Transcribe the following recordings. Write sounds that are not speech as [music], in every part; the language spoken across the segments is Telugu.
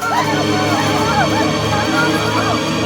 妈 [laughs] 妈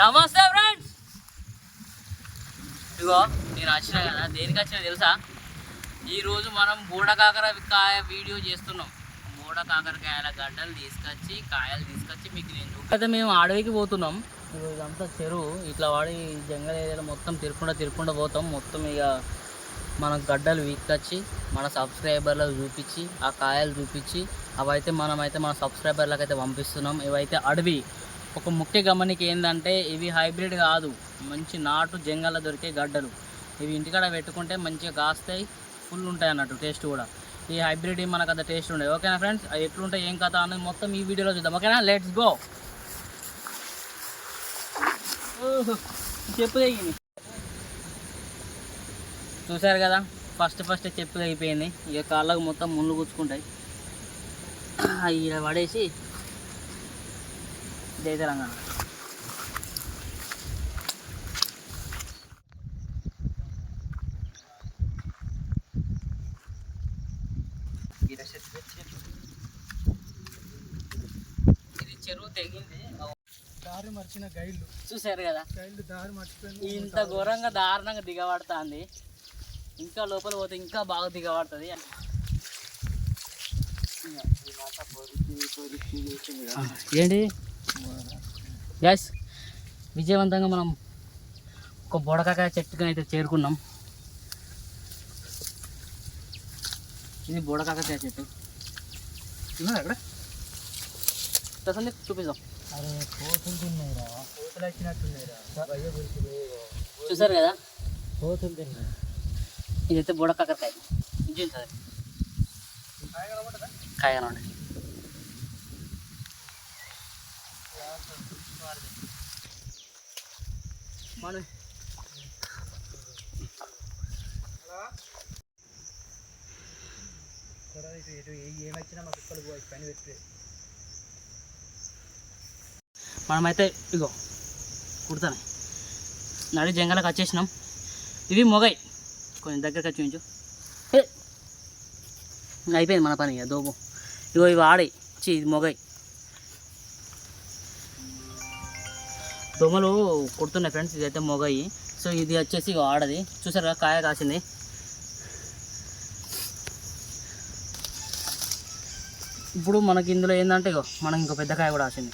నమస్తే ఫ్రెండ్స్. ఇదిగో నేను వచ్చిన కదా దేనికి వచ్చినా తెలుసా? ఈరోజు మనం బూడ కాకరకాయ వీడియో చేస్తున్నాం. బూడ కాకరకాయల గడ్డలు తీసుకొచ్చి కాయలు తీసుకొచ్చి మీకు నేను అయితే మేము అడవికి పోతున్నాం. ఇదంతా చెరువు. ఇట్లా వాడి జంగల్ ఏరియాలో మొత్తం తిరుక్కుండా తిరుక్కుండా పోతాం. మొత్తం ఇక మన గడ్డలు వీక్కొచ్చి మన సబ్స్క్రైబర్లకు చూపించి ఆ కాయలు చూపించి అవైతే మనమైతే మన సబ్స్క్రైబర్లకు అయితే పంపిస్తున్నాం. ఇవైతే అడవి. ఒక ముఖ్య గమనిక ఏంటంటే ఇవి హైబ్రిడ్ కాదు. మంచి నాటు జంగల్లో దొరికే గడ్డలు. ఇవి ఇంటికాడ పెట్టుకుంటే మంచిగా కాస్తాయి ఫుల్ ఉంటాయి అన్నట్టు టేస్ట్ కూడా. ఈ హైబ్రిడ్ మనకు అంత టేస్ట్ ఉండదు. ఓకేనా ఫ్రెండ్స్? అవి ఎట్లుంటాయి ఏం కథ అనేది మొత్తం ఈ వీడియోలో చూద్దాం. ఓకేనా? Let's go! చెప్పు తెగింది చూసారు కదా? ఫస్ట్ ఫస్ట్ చెప్పు అయిపోయింది ఇక కాళ్ళకు మొత్తం ముళ్ళు గుచ్చుకుంటాయి. ఇలా పడేసి జై తెలంగాణ. ఇది చెరువు తెగింది దారి మర్చిన గైడ్లు చూసారు కదా? గైడ్లు దారి మర్చిపోయింది ఇంత ఘోరంగా దారుణంగా దిగబడుతుంది. ఇంకా లోపల పోతే ఇంకా బాగా దిగబడుతుంది. ఏంటి? గ్యాస్ విజయవంతంగా మనం ఒక బుడకాకాయ చెట్టుకి అయితే చేరుకున్నాం. ఇది బుడకాకాయ చెట్టు. అక్కడ ప్రసండి చూపిస్తాం అరే కోతులు తిన్నాయిరా. కోతులు వచ్చినట్టున్నాయిరా. చూసారు కదా? కోతులు తిన్నాయి. ఇదైతే బుడకాకరకాయ ఇది ఉంటుంది కాయ కనబడి మన ఏమొచ్చినా మా కుక్కలు పోయి పని పెట్టి మనమైతే ఇగో కుడతాను. నడి జంగలకు వచ్చేసినాం. ఇవి మొగై. కొంచెం దగ్గరకు వచ్చి అయిపోయింది మన పని ఇక దోపు. ఇగో ఇవి ఆడై. ఇది మొగై. దోమలు కుడుతున్నాయి ఫ్రెండ్స్ ఇదైతే మొగయి. సో ఇది వచ్చేసి ఇగో ఆడది. చూసారా కాయ కాసింది. ఇప్పుడు మనకి ఇందులో ఏంటంటే ఇగో మనకి ఇంకో పెద్ద కాయ కూడా కాసింది.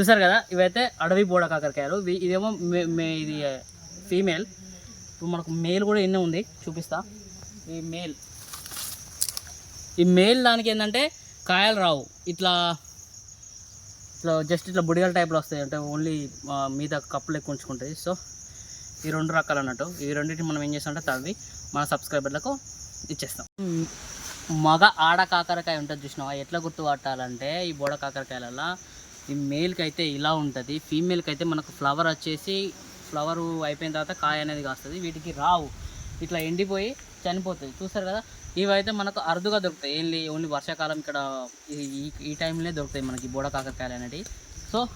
చూసారు కదా? ఇవైతే అడవి బోడ కాకరకాయలు. ఇదేమో మే- మే- ఇది ఫీమేల్ ఇప్పుడు మనకు మేల్ కూడా ఎన్నో ఉంది. చూపిస్తా. ఈ మేల్ ఈ మేల్ దానికి ఏంటంటే కాయలు రావు. ఇట్లా ఇట్లా జస్ట్ ఇట్లా బుడిగల టైప్లో వస్తాయి. అంటే ఓన్లీ మీద కప్పులు ఎక్కువ ఉంచుకుంటాయి. సో ఈ రెండు రకాలు అన్నట్టు. ఈ రెండింటిని మనం ఏం చేస్తామంటే తవ్వి మన సబ్స్క్రైబర్లకు ఇచ్చేస్తాం. మగ ఆడ కాకరకాయ ఉంటుంది చూసినావా? ఎట్లా గుర్తుపట్టాలంటే ఈ బోడ కాకరకాయలలో ఈ మేల్కి అయితే ఇలా ఉంటుంది. ఫీమేల్కి అయితే మనకు ఫ్లవర్ వచ్చేసి ఫ్లవర్ అయిపోయిన తర్వాత కాయ అనేది కాస్తుంది. వీటికి రావు. ఇట్లా ఎండిపోయి చనిపోతుంది. చూస్తారు కదా? ఇవైతే మనకు అరుదుగా దొరుకుతాయి. ఏంటి ఓన్లీ వర్షాకాలం ఇక్కడ ఈ- ఈ టైంలోనే దొరుకుతాయి మనకి బోడ కాకరకాయలు అనేవి సో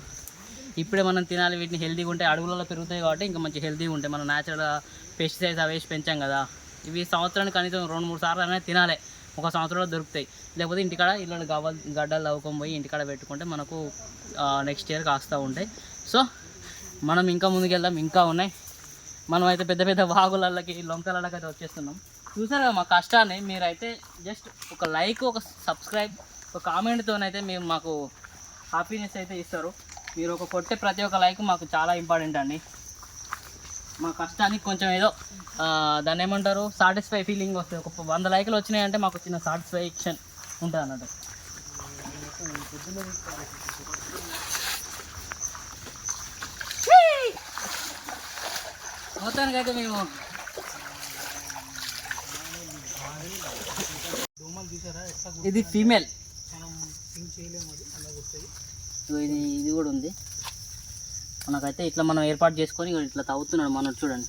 ఇప్పుడే మనం తినాలి వీటిని హెల్తీగా ఉంటాయి అడవులలో పెరుగుతాయి కాబట్టి ఇంకా మంచి హెల్తీగా ఉంటాయి. మనం న్యాచురల్గా పెస్టిసైడ్స్ అవి వేసి పెంచాం కదా. ఇవి సంవత్సరానికి కనీసం రెండు మూడు సార్లు అనేది తినాలి. ఒక సంవత్సరంలో దొరుకుతాయి. లేకపోతే ఇంటికాడ ఇల్లు గవ్వ గడ్డలు తవ్వుకొని పోయి ఇంటికాడ పెట్టుకుంటే మనకు నెక్స్ట్ ఇయర్ కాస్తూ ఉంటాయి. సో మనం ఇంకా ముందుకెళ్దాం. ఇంకా ఉన్నాయి. మనం అయితే పెద్ద పెద్ద వాగులకి లొంకలకి అయితే వచ్చేస్తున్నాం. చూసారు కదా మా కష్టాన్ని? మీరైతే జస్ట్ ఒక లైక్ ఒక సబ్స్క్రైబ్ ఒక కామెంట్తోనైతే మీరు మాకు హ్యాపీనెస్ అయితే ఇస్తారు. మీరు ఒక కొట్టే ప్రతి ఒక్క లైక్ మాకు చాలా ఇంపార్టెంట్ అండి. మా కష్టానికి కొంచెం ఏదో దాన్ని ఏమంటారు? సాటిస్ఫై ఫీలింగ్ వస్తుంది. ఒక వంద లైకులు వచ్చినాయంటే మాకు చిన్న సాటిస్ఫాక్షన్ ఉంటుంది అన్నట్టు. మొత్తానికైతే మేము కొమ్మలు చూసారా ఎట్లా ఇది ఫీమేల్. మనం ఇది ఇది కూడా ఉంది. మనకైతే ఇట్లా మనం ఏర్పాటు చేసుకొని ఇట్లా తవ్వుతున్నాడు మనోడు చూడండి.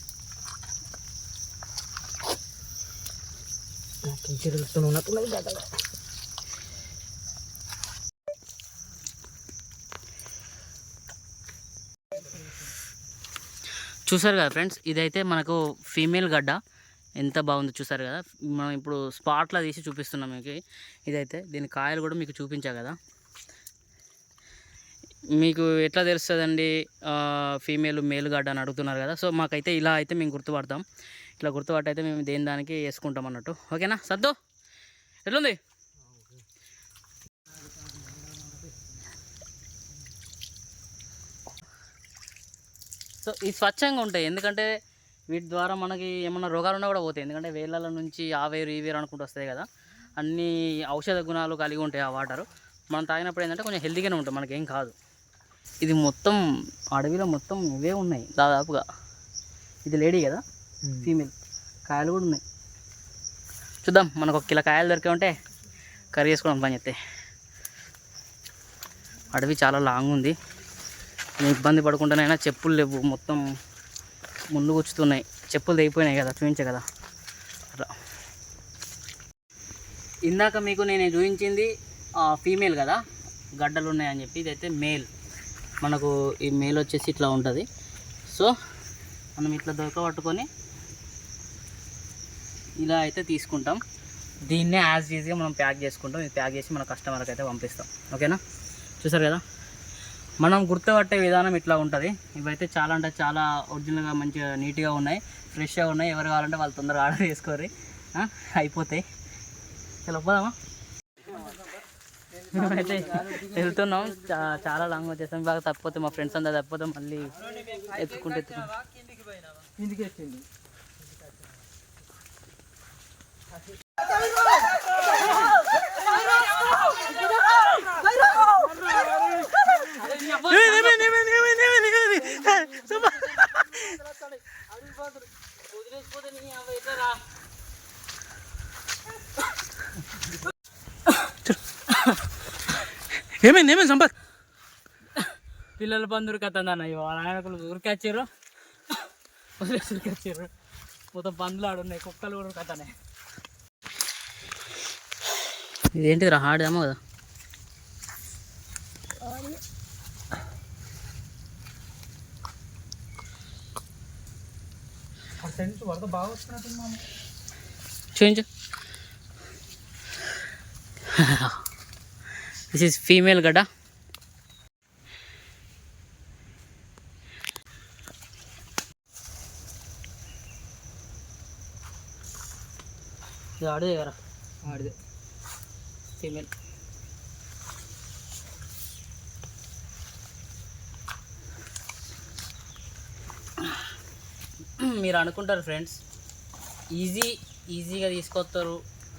చూసారు కదా ఫ్రెండ్స్ ఇదైతే మనకు ఫీమేల్ గడ్డ. ఎంత బాగుందో చూసారు కదా. మనం ఇప్పుడు స్పాట్లో తీసి చూపిస్తున్నాం మీకు. ఇదైతే దీని కాయలు కూడా మీకు చూపించా కదా. మీకు ఎట్లా తెలుస్తుందండి? ఫీమేల్ మేల్ గడ్డ అని అడుగుతున్నారు కదా. సో మాకైతే ఇలా అయితే మేము గుర్తుపడతాం. ఇట్లా గుర్తుపట్టు అయితే మేము దేని దానికి వేసుకుంటాం అన్నట్టు. ఓకేనా? సద్దు? ఎట్లుంది? సో ఇది స్వచ్ఛంగా ఉంటాయి. ఎందుకంటే వీటి ద్వారా మనకి ఏమన్నా రోగాలు ఉన్నా కూడా పోతాయి. ఎందుకంటే వేళ్ళ నుంచి ఆ వేరు ఈ వేరు అనుకుంటూ వస్తాయి కదా. అన్ని ఔషధ గుణాలు కలిగి ఉంటాయి ఆ వాటర్. మనం తాగినప్పుడు ఏంటంటే కొంచెం హెల్తీగానే ఉంటాం. మనకేం కాదు. ఇది మొత్తం అడవిలో మొత్తం ఇవే ఉన్నాయి. దాదాపుగా ఇది లేడీ కదా? ఫీమేల్. కాయలు కూడా ఉన్నాయి. చూద్దాం. మనకు ఒక కిలో కాయలు దొరికే ఉంటే కర్రీ చేసుకోవడం పని చెప్తే అడవి చాలా లాంగ్ ఉంది. ఇబ్బంది పడకుండానైనా చెప్పులు లేవు. మొత్తం ముందు గుచ్చుతున్నాయి. చెప్పులు తెగిపోయినాయి కదా చూపించే కదా. అట్లా ఇందాక మీకు నేను చూపించింది ఫీమేల్ కదా. గడ్డలు ఉన్నాయని చెప్పి ఇదైతే మేల్ మనకు ఈ మేల్ వచ్చేసి ఇట్లా ఉంటుంది. సో మనం ఇట్లా దొరకబట్టుకొని ఇలా అయితే తీసుకుంటాం. దీన్నే యాజ్ ఈజీగా మనం ప్యాక్ చేసుకుంటాం. ఇది ప్యాక్ చేసి మన కస్టమర్కి అయితే పంపిస్తాం. ఓకేనా? చూసారు కదా? మనం గుర్తుపట్టే విధానం ఇట్లా ఉంటుంది. ఇవైతే చాలా అంటే చాలా ఒరిజినల్గా మంచిగా నీట్గా ఉన్నాయి. ఫ్రెష్గా ఉన్నాయి. ఎవరు కావాలంటే వాళ్ళు తొందరగా ఆర్డర్ చేసుకోరు అయిపోతాయి. చలో పోదామా మేమైతే వెళ్తున్నాం. చా- చాలా లాంగ్ వచ్చేసాం. బాగా తప్పిపోతే మా ఫ్రెండ్స్ అంతా తప్పిపోతే మళ్ళీ ఎత్తుకుంటే ఎత్తుకుంటాం. ఏమైంది ఏమైంది సంపత్? పిల్లల బంధు ఉరికత్తుంది అన్న ఇవాళ ఆయనకులు ఉరికొచ్చారు వదిలేసి ఉరికొచ్చారు మొత్తం పందులు ఆడున్నాయి కుక్కలు కూడా ఉరికత్తన్నాయి ఇదేంటిది రా ఆడదామో కదా. నుంచి వరద బాగా వస్తున్నట్టుంది మామ చూపించు. దిస్ ఈస్ ఫీమేల్ గడ్డ. ఇది ఆడదే కదా? ఆడిదే. ఫీమేల్ మీరు అనుకుంటారు ఫ్రెండ్స్. ఈజీ ఈజీగా తీసుకొస్తారు.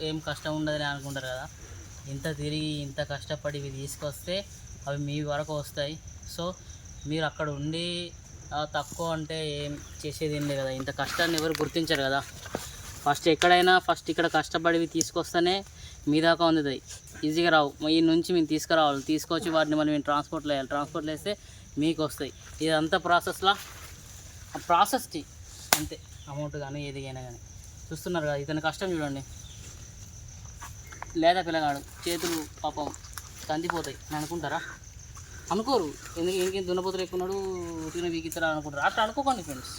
ఏం కష్టం ఉండదని అనుకుంటారు కదా. ఇంత తిరిగి ఇంత కష్టపడి ఇవి తీసుకొస్తే అవి మీ వరకు వస్తాయి. సో మీరు అక్కడ ఉండి తక్కువ అంటే ఏం చేసేది ఏం లేదు కదా. ఇంత కష్టాన్ని ఎవరు గుర్తించరు కదా. ఫస్ట్ ఎక్కడైనా ఫస్ట్ ఇక్కడ కష్టపడివి తీసుకొస్తేనే మీ దాకా అందుతాయి. ఈజీగా రావు. ఈ నుంచి మేము తీసుకురావాలి. తీసుకొచ్చి వాటిని మనం మేము ట్రాన్స్పోర్ట్లో వేయాలి. ట్రాన్స్పోర్ట్లో వేస్తే మీకు వస్తాయి. ఇదంతా ప్రాసెస్లా ఆ ప్రాసెస్కి అంతే. అమౌంట్ కానీ ఏది అయినా కానీ. చూస్తున్నారు కదా ఇతని కష్టం చూడండి. లేదా పిల్లగాడు చేతులు పాపం కందిపోతాయి. అని అనుకుంటారా? అనుకోరు. ఎందుకు ఇంకేం దున్నపోతులు ఎక్కున్నాడు ఉతికిన వీకిస్తారా అనుకుంటారు. అట్లా అనుకోకండి ఫ్రెండ్స్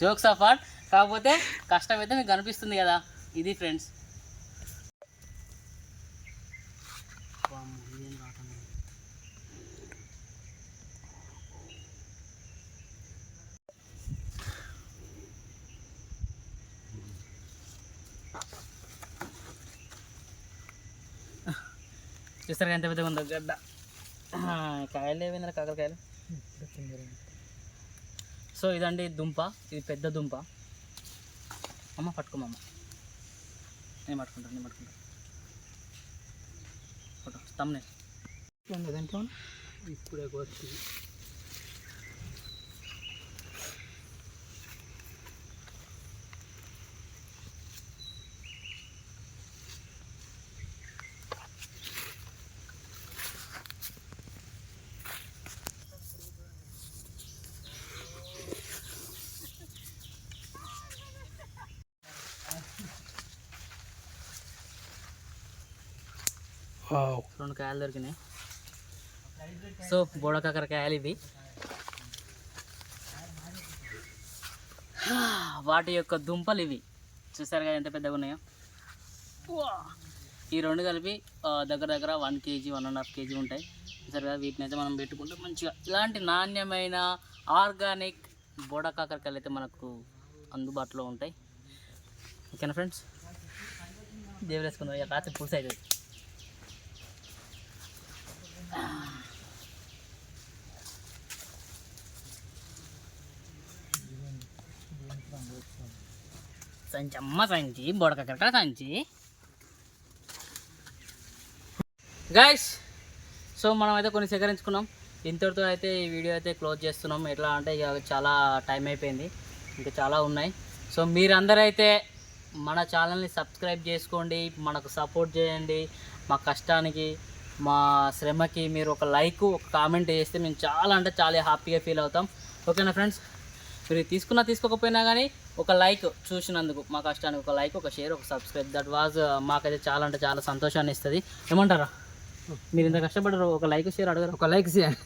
జోక్స్ ఆఫ్ ఆర్ట్ కాకపోతే కష్టం అయితే మీకు కనిపిస్తుంది కదా. ఇది ఫ్రెండ్స్ చూస్తారు ఎంత పెద్దగా ఉందో గడ్డ. కాయలు ఏమైందా కాకరకాయలు సో ఇదండి దుంప ఇది పెద్ద దుంప. అమ్మ పట్టుకోమమ్మ నేను పట్టుకుంటాను నేను పట్టుకుంటాను ఫోటో తమ్నే దాంట్లో ఇప్పుడే కోరుతుంది రెండు కాయలు దొరికినాయి. సో బోడ కాకరకాయలు ఇవి. వాటి యొక్క దుంపలు ఇవి. చూసారు కదా ఎంత పెద్దగా ఉన్నాయో? వా! ఈ రెండు కలిపి దగ్గర దగ్గర one KG one and half KG ఉంటాయి. చూసారు కదా వీటిని అయితే మనం పెట్టుకుంటే మంచిగా ఇలాంటి నాణ్యమైన ఆర్గానిక్ బోడ కాకరకాయలు అయితే మనకు అందుబాటులో ఉంటాయి. ఓకేనా ఫ్రెండ్స్? దేవుడు వేసుకుందాం. రాత్రి పూర్తి అవుతుంది సంచి అమ్మ సంచి బొడకక్కడ సంచి. గైస్ సో మనం అయితే కొన్ని సేకరించుకున్నాం. ఇంతటితో అయితే ఈ వీడియో అయితే క్లోజ్ చేస్తున్నాం. ఎట్లా అంటే ఇక చాలా టైం అయిపోయింది. ఇంకా చాలా ఉన్నాయి. సో మీరందరూ అయితే మన ఛానల్ని సబ్స్క్రైబ్ చేసుకోండి. మనకు సపోర్ట్ చేయండి. మా కష్టానికి మా శ్రమకి మీరు ఒక లైక్ ఒక కామెంట్ చేస్తే మేము చాలా అంటే చాలా హ్యాపీగా ఫీల్ అవుతాం. ఓకేనా ఫ్రెండ్స్? మీరు తీసుకున్నా తీసుకోకపోయినా కానీ ఒక లైక్ చూసినందుకు మా కష్టానికి ఒక లైక్ ఒక షేర్ ఒక సబ్స్క్రైబ్. దట్ వాజ్ మాకైతే చాలా అంటే చాలా సంతోషాన్ని ఇస్తుంది. ఏమంటారా? మీరు ఇంత కష్టపడరు ఒక లైక్ షేర్ అడగరు. ఒక లైక్ చేయండి.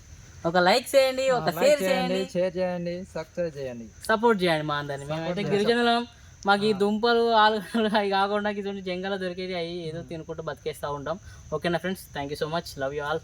ఒక లైక్ చేయండి ఒక షేర్ చేయండి షేర్ చేయండి సబ్స్క్రైబ్ చేయండి. సపోర్ట్ చేయండి మా అందరిని. మేమైతే గిరిజనులం. మాకు ఈ దుంపలు ఆలుగడ్డలు అవి కాకుండా ఇటువంటి జంగలు దొరికేది అవి ఏదో తినుకుంటూ బతికేస్తూ ఉంటాం. ఓకేనా friends thank you so much love you all